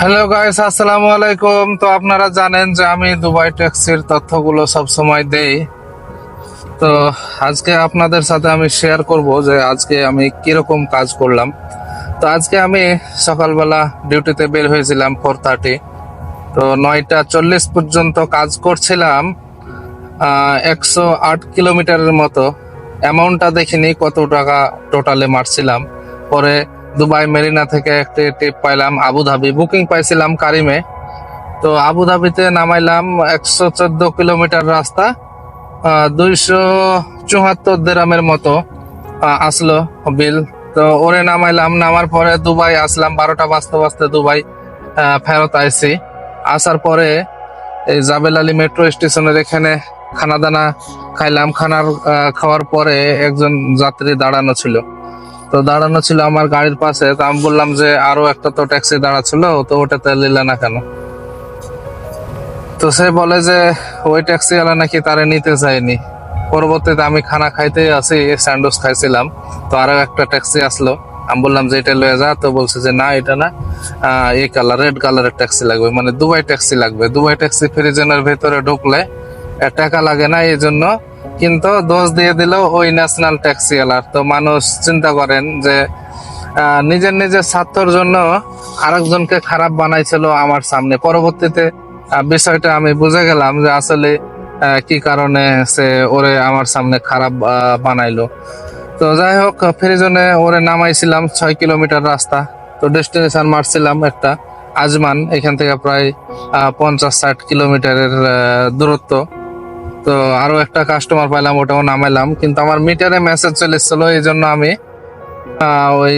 Hello guys আসসালামু আলাইকুম। তো আপনারা জানেন যে আমি দুবাই ট্যাক্সির তথ্যগুলো সব সময় দেই। তো আজকে আপনাদের সাথে আমি শেয়ার করব যে আজকে আমি কীরকম কাজ করলাম। তো আজকে আমি সকালবেলা ডিউটিতে বের হয়েছিলাম ফোর থার্টি তো নয়টা চল্লিশ পর্যন্ত কাজ করছিলাম একশো আট কিলোমিটারের মতো। অ্যামাউন্টটা দেখিনি কত টাকা টোটালে মারছিলাম। পরে দুবাই, মেরিনা থেকে একটি টিপ পাইলাম আবুধাবি বুকিং পাইছিলাম কারিমে। তো আবুধাবিতে নামাইলাম একশো চোদ্দ কিলোমিটার রাস্তা দুইশো চুহাত্তর দেরামের মতো আসলো বিল। তো ওরে নামাইলাম, নামার পরে দুবাই আসলাম, বারোটা বাজতে বাজতে দুবাই ফেরত আইছি। আসার পরে এই জাবেল আলী মেট্রো স্টেশনের এখানে খানা দানা খাইলাম। খানার খাওয়ার পরে একজন যাত্রী দাঁড়ানো ছিল। তো দাঁড়ানো ছিল আমার গাড়ির পাশে। তো আমি বললাম যে, আরও একটা তো ট্যাক্সি দাঁড়া ছিল তো ওটাতে নিলে না কেন? তো সে বলে যে, ওই ট্যাক্সি ওয়ালা নাকি তারে নিতে চায়নি পরবর্তীতে আমি খানা খাইতে আসি স্যান্ডউইচ খাইছিলাম। তো আরও একটা ট্যাক্সি আসলো। আমি বললাম যে, এটা লয়ে যা। তো বলছে যে, না, এটা না। এই কালার রেড কালারের ট্যাক্সি লাগবে। মানে দুবাই ট্যাক্সি লাগবে। দুবাই ট্যাক্সি ফ্রিজনের ভেতরে ঢুকলে টাকা লাগে না, এই জন্য কিন্তু দোষ দিয়ে দিল ওই ন্যাশনাল ট্যাক্সি ওয়ালার। তো মানুষ চিন্তা করেন যে নিজের নিজের স্বার্থর জন্য আরেকজনকে খারাপ বানাইছিল আমার সামনে। পরবর্তীতে বিষয়টা আমি বুঝে গেলাম যে আসলে কি কারণে সে ওরে আমার সামনে খারাপ বানাইলো। তো যাই হোক, ফ্রিজনে ওরে নামাইছিলাম ছয় কিলোমিটার রাস্তা। তো ডেস্টিনেশন মারছিলাম একটা, আজমান। এখান থেকে প্রায় পঞ্চাশ ষাট কিলোমিটারের দূরত্ব। তো আরও একটা কাস্টমার পাইলাম, ওটাও নামাইলাম। কিন্তু আমার মিটারে মেসেজ চলে এসেছিল, এই জন্য আমি ওই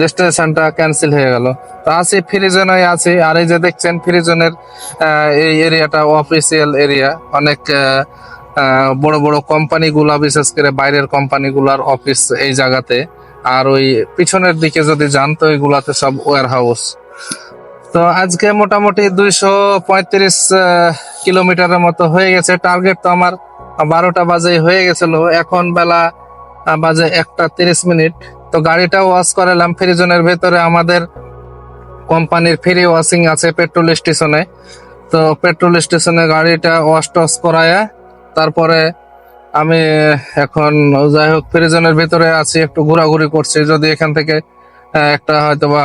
ডেস্টিনেশনটা ক্যান্সেল হয়ে গেল। তো আছি ফ্রিজনে আছি, আর এই যে দেখছেন ফ্রিজনের এই এরিয়াটা অফিসিয়াল এরিয়া অনেক বড় বড় কোম্পানিগুলা বিশেষ করে বাইরের কোম্পানিগুলার অফিস এই জায়গাতে। আর ওই পিছনের দিকে যদি যান, তো এগুলাতে সব ওয়ার হাউস তো আজকে মোটামুটি দুইশো পঁয়ত্রিশ কিলোমিটারের মতো হয়ে গেছে। টার্গেট তো আমার বারোটা বাজে হয়ে গেছিল। এখন বেলা বাজে একটা তিরিশ মিনিট। তো গাড়িটা ওয়াশ করালাম। ফ্রিজনের ভেতরে আমাদের কোম্পানির ফ্রি ওয়াশিং আছে পেট্রোল স্টেশনে তো পেট্রোল স্টেশনে গাড়িটা ওয়াশ টস করায়া, তারপরে আমি এখন যাই হোক ফ্রিজনের ভিতরে আছি, একটু ঘোরাঘুরি করছি। যদি এখান থেকে একটা হয়তো বা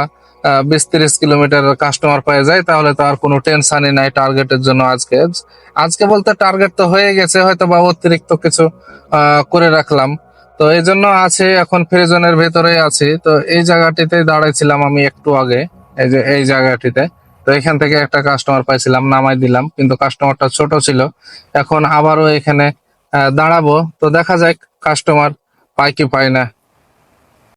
বিশ তিরিশ কিলোমিটার কাস্টমার পেয়ে যায়, তাহলে তো আর কোনো টেনশনই নাই টার্গেটের জন্য আজকে। আজকে বলতে টার্গেট তো হয়ে গেছে, হয়তো বা অতিরিক্ত কিছু করে রাখলাম। তো এই জন্য আছে, এখন ফ্রিজনের ভেতরে আছি। তো এই জায়গাটিতে দাঁড়াইছিলাম আমি একটু আগে, এই যে এই জায়গাটিতে। তো এখান থেকে একটা কাস্টমার পাইছিলাম, নামাই দিলাম, কিন্তু কাস্টমারটা ছোট ছিল। এখন আবারও এখানে দাঁড়াবো। তো দেখা যাক কাস্টমার পাই কি পাই না।